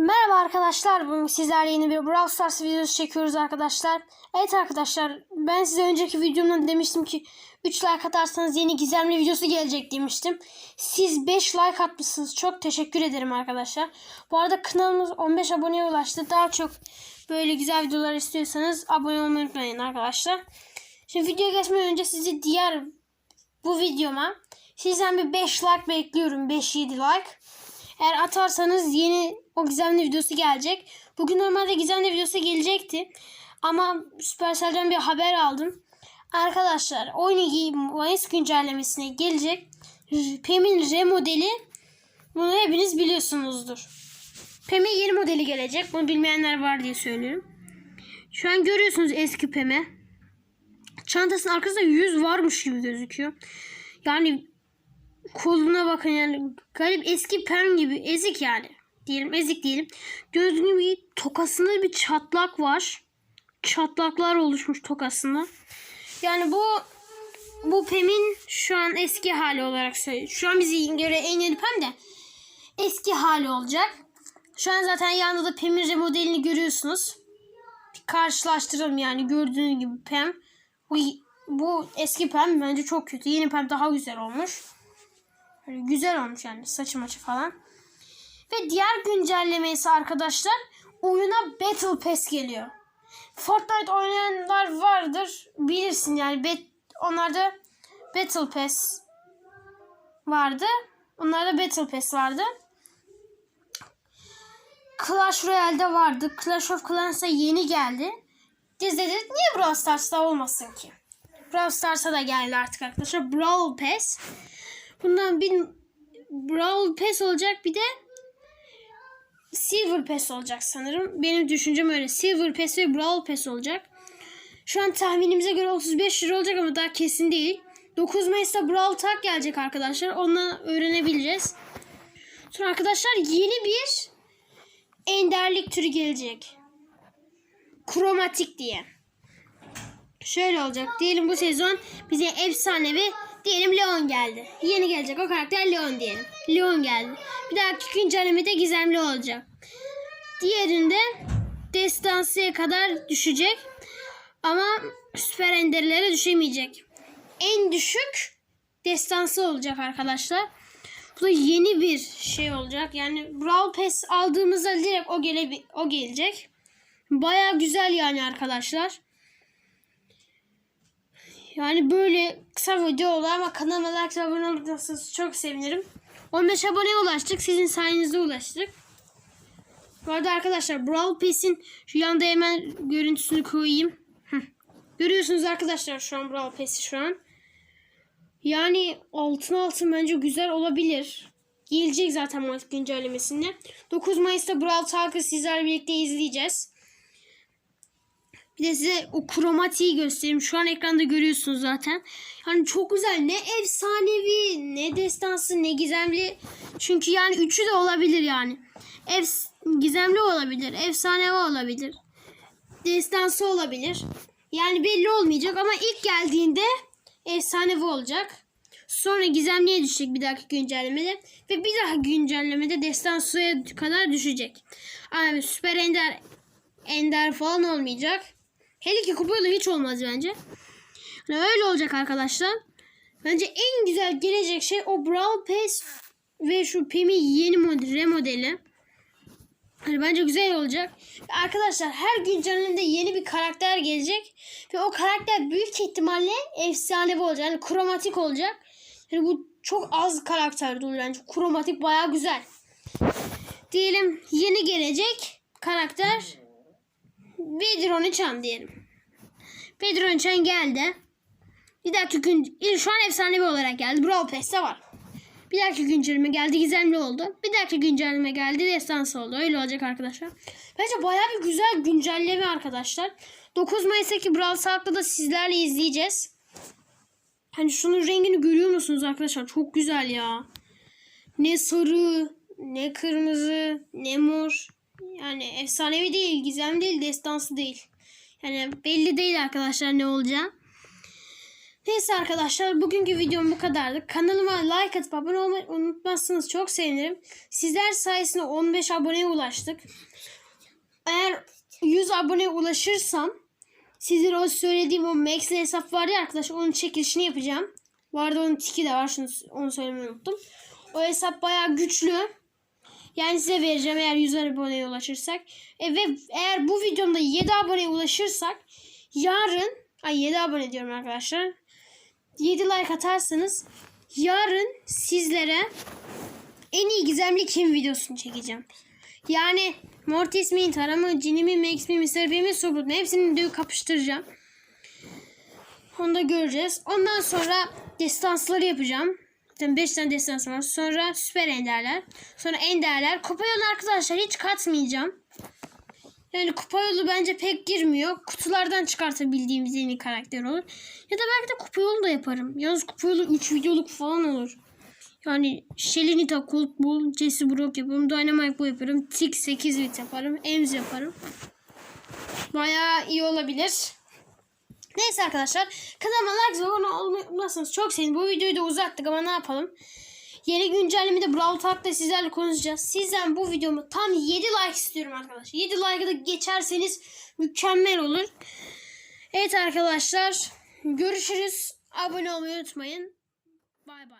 Merhaba arkadaşlar. Bugün sizlerle yeni bir Brawl Stars videosu çekiyoruz arkadaşlar. Evet arkadaşlar ben size önceki videomda demiştim ki 3 like atarsanız yeni gizemli videosu gelecek demiştim. Siz 5 like atmışsınız. Çok teşekkür ederim arkadaşlar. Bu arada kanalımız 15 aboneye ulaştı. Daha çok böyle güzel videolar istiyorsanız abone olmayı unutmayın arkadaşlar. Şimdi videoya geçmeden önce sizi diğer bu videoma sizden bir 5 like bekliyorum. 5-7 like. Eğer atarsanız yeni o gizemli videosu gelecek. Bugün normalde gizemli videosu gelecekti. Ama Supercell'den bir haber aldım. Arkadaşlar oyunu Mayıs güncellemesine gelecek. Pem'in remodeli bunu hepiniz biliyorsunuzdur. Pem'in yeni modeli gelecek. Bunu bilmeyenler var diye söylüyorum. Şu an görüyorsunuz eski Pem'i. Çantasının arkasında yüz varmış gibi gözüküyor. Yani koluna bakın yani garip eski pen gibi ezik yani diyelim ezik diyelim. Gördüğünüz gibi tokasında bir çatlak var. Çatlaklar oluşmuş tokasında. Yani bu bu Pem'in şu an eski hali olarak söylüyorum. Şu an bizi göre en yeni Pem de eski hali olacak. Şu an zaten yanında da Pem'in remodelini görüyorsunuz. Bir karşılaştıralım yani gördüğünüz gibi Pem. Bu, bu eski Pem bence çok kötü. Yeni Pem daha güzel olmuş. Böyle güzel olmuş yani saçı maçı falan. Ve diğer güncelleme ise arkadaşlar oyuna Battle Pass geliyor. Fortnite oynayanlar vardır bilirsin yani bet, onlarda Battle Pass vardı. Onlarda Battle Pass vardı. Clash Royale'de vardı. Clash of Clans'a yeni geldi. Biz de dedik niye Brawl Stars'ta olmasın ki? Brawl Stars'a da geldi artık arkadaşlar. Brawl Pass. Bundan bir Brawl Pass olacak bir de Silver Pass olacak sanırım. Benim düşüncem öyle. Silver Pass ve Brawl Pass olacak. Şu an tahminimize göre 35 lira olacak ama daha kesin değil. 9 Mayıs'ta Brawl Talk gelecek arkadaşlar. Ondan öğrenebileceğiz. Sonra arkadaşlar yeni bir enderlik türü gelecek. Kromatik diye. Şöyle olacak. Diyelim bu sezon bize efsanevi Diyelim Leon geldi. Yeni gelecek o karakter Leon diyelim. Leon geldi. Bir dahaki güncellemede gizemli olacak. Diğerinde destansıya kadar düşecek. Ama süper enderlere düşemeyecek. En düşük destansı olacak arkadaşlar. Bu da yeni bir şey olacak. Yani Brawl Pass aldığımızda direkt o, gele, o gelecek. Baya güzel yani arkadaşlar. Yani böyle kısa video oldu ama kanalıma like abone olursanız çok sevinirim. 15 aboneye ulaştık. Sizin sayenizde ulaştık. Bu arada arkadaşlar Brawl Pass'in şu yanda hemen görüntüsünü koyayım. Görüyorsunuz arkadaşlar şu an Brawl Pass'i şu an. Yani altın altın bence güzel olabilir. Gelecek zaten Mayıs güncellemesinde. 9 Mayıs'ta Brawl Talk'ı sizlerle birlikte izleyeceğiz. Bir de size o kromatiği göstereyim. Şu an ekranda görüyorsunuz zaten. Yani çok güzel. Ne efsanevi, ne destansı, ne gizemli. Çünkü yani üçü de olabilir yani. Ef gizemli olabilir, efsanevi olabilir. Destansı olabilir. Yani belli olmayacak ama ilk geldiğinde efsanevi olacak. Sonra gizemliye düşecek bir dahaki güncellemede. Ve bir daha güncellemede destansıya kadar düşecek. Ama süper ender ender falan olmayacak. Hele ki kupayla hiç olmaz bence. Yani öyle olacak arkadaşlar. Bence en güzel gelecek şey o Brawl Pass ve şu Pemi yeni model, remodeli. Hani bence güzel olacak. Arkadaşlar her güncellemede yeni bir karakter gelecek. Ve o karakter büyük ihtimalle efsanevi olacak. Yani kromatik olacak. Yani bu çok az karakter olur bence. Kromatik baya güzel. Diyelim yeni gelecek karakter Vedron Chan diyelim. Vedron Chan geldi. Bir dahaki gün şu an efsanevi olarak geldi. Brawl Pass'te var. Bir dahaki güncelleme geldi. Gizemli oldu. Bir dahaki güncelleme geldi. Destansı oldu. Öyle olacak arkadaşlar. Bence baya bir güzel güncelleme arkadaşlar. 9 Mayıs'taki Brawl Talk'ta da sizlerle izleyeceğiz. Hani şunun rengini görüyor musunuz arkadaşlar? Çok güzel ya. Ne sarı, ne kırmızı, ne mor. Yani efsanevi değil, gizem değil, destansı değil. Yani belli değil arkadaşlar ne olacağı. Neyse arkadaşlar bugünkü videom bu kadardı. Kanalıma like atıp abone olmayı unutmazsanız çok sevinirim. Sizler sayesinde 15 aboneye ulaştık. Eğer 100 aboneye ulaşırsam sizlere o söylediğim o Max'li hesap var ya arkadaşlar onun çekilişini yapacağım. Bu arada onun tiki de var şunu, onu söylemeyi unuttum. O hesap bayağı güçlü. Yani size vereceğim eğer 100 aboneye ulaşırsak. E, ve eğer bu videomda 7 aboneye ulaşırsak yarın ay 7 abone diyorum arkadaşlar. 7 like atarsanız yarın sizlere en iyi gizemli kim videosunu çekeceğim. Yani Mortis mi, Tara mı, Ginny mi, Max mi, Mr. B mi, Sublut mu hepsini de kapıştıracağım. Onu da göreceğiz. Ondan sonra destansları yapacağım. Zaten 5 tane destans var. Sonra süper enderler. Sonra enderler. Kupa yolu arkadaşlar hiç katmayacağım. Yani kupa yolu bence pek girmiyor. Kutulardan çıkartabildiğimiz yeni karakter olur. Ya da belki de kupa yolu da yaparım. Yalnız kupa yolu 3 videoluk falan olur. Yani Shelly Colt Bull, Jesse Brock yaparım. Dynamite bu yaparım. Tick 8 bit yaparım. Ems yaparım. Bayağı iyi olabilir. Neyse arkadaşlar. Kanalıma like ve abone çok sevinirim. Bu videoyu da uzattık ama ne yapalım. Yeni güncellemede Brawl Talk'ta sizlerle konuşacağız. Sizden bu videomu tam 7 like istiyorum arkadaşlar. 7 like'ı da geçerseniz mükemmel olur. Evet arkadaşlar. Görüşürüz. Abone olmayı unutmayın. Bay bay.